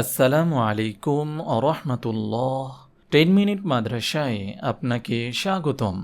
আসসালামু আলাইকুম আরহামতুল্লাহ ten minute মাদ্রাসায় আপনাকে স্বাগতম।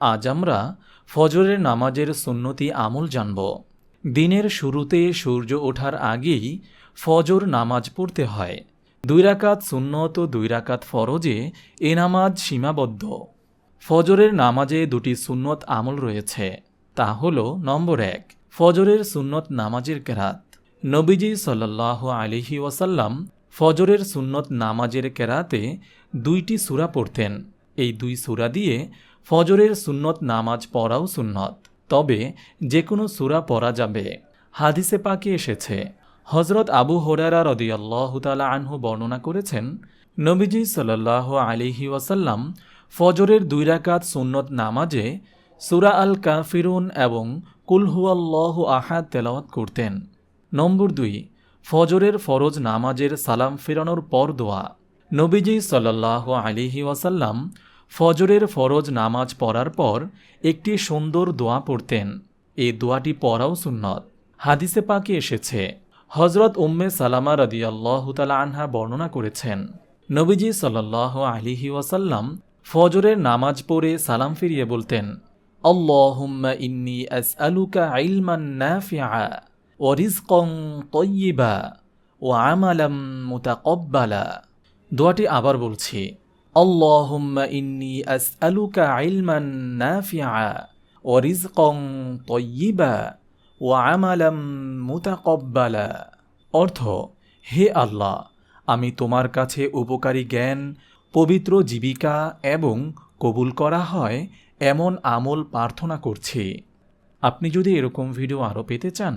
আজ আমরা ফজরের নামাজের সুন্নতি আমল জানব। দিনের শুরুতে সূর্য ওঠার আগেই ফজর নামাজ পড়তে হয়। দুই রাকাত সুন্নত ও দুই রাকাত ফরজে এ নামাজ সীমাবদ্ধ। ফজরের নামাজে দুটি সুন্নত আমল রয়েছে। তা হল নম্বর এক, ফজরের সুন্নত নামাজের কেরাত। নবীজি সাল্লাহ আলিহি ওয়াসাল্লাম ফজরের সুন্নত নামাজের কেরাতে দুইটি সূরা পড়তেন। এই দুই সূরা দিয়ে ফজরের সুন্নত নামাজ পড়াও সুন্নত। তবে যে কোনো সূরা পড়া যাবে। হাদিসে পাকে এসেছে হজরত আবু হোরারা রদিয়াল্লাহ তালা আনহু বর্ণনা করেছেন, নবীজি সাল্লাহ আলিহি ওয়াসাল্লাম ফজরের দুই রাকাত সুন্নত নামাজে সুরা আল কাফিরুন এবং কুলহুয়াল্লাহ আহাদ তেলাওয়াত করতেন। নম্বর দুই, ফজরের ফরজ নামাজের সালাম ফেরানোর পর দোয়া। নবীজি সাল্লাহ আলিহি ওয়াসাল্লাম ফজরের ফরজ নামাজ পড়ার পর একটি সুন্দর দোয়া পড়তেন। এই দোয়াটি পড়াও সুন্নত। হাদিসে পাকে এসেছে হজরত উম্মে সালামা রদিয়াল্লাহ তালা আনহা বর্ণনা করেছেন, নবীজি সাল্লাহ আলিহি ওয়াসাল্লাম ফজরের নামাজ পড়ে সালাম ফিরিয়ে বলতেন, আল্লাহুম্মা ইন্নি আসআলুকা ইলমান নাফিআ। ওয়ারিজকং তয়্যিবা ও আমালাম মুতাকব্বালা। দোয়াটি আবার বলছি, আল্লাহুম্মা ইন্নি আসআলুকা ইলমান নাফিআ ওয়ারিজকং তয়্যিবা ও আমালাম মুতাকব্বালা। অর্থ, হে আল্লাহ, আমি তোমার কাছে উপকারী জ্ঞান, পবিত্র জীবিকা এবং কবুল করা হয় এমন আমল প্রার্থনা করছি। আপনি যদি এরকম ভিডিও আরও পেতে চান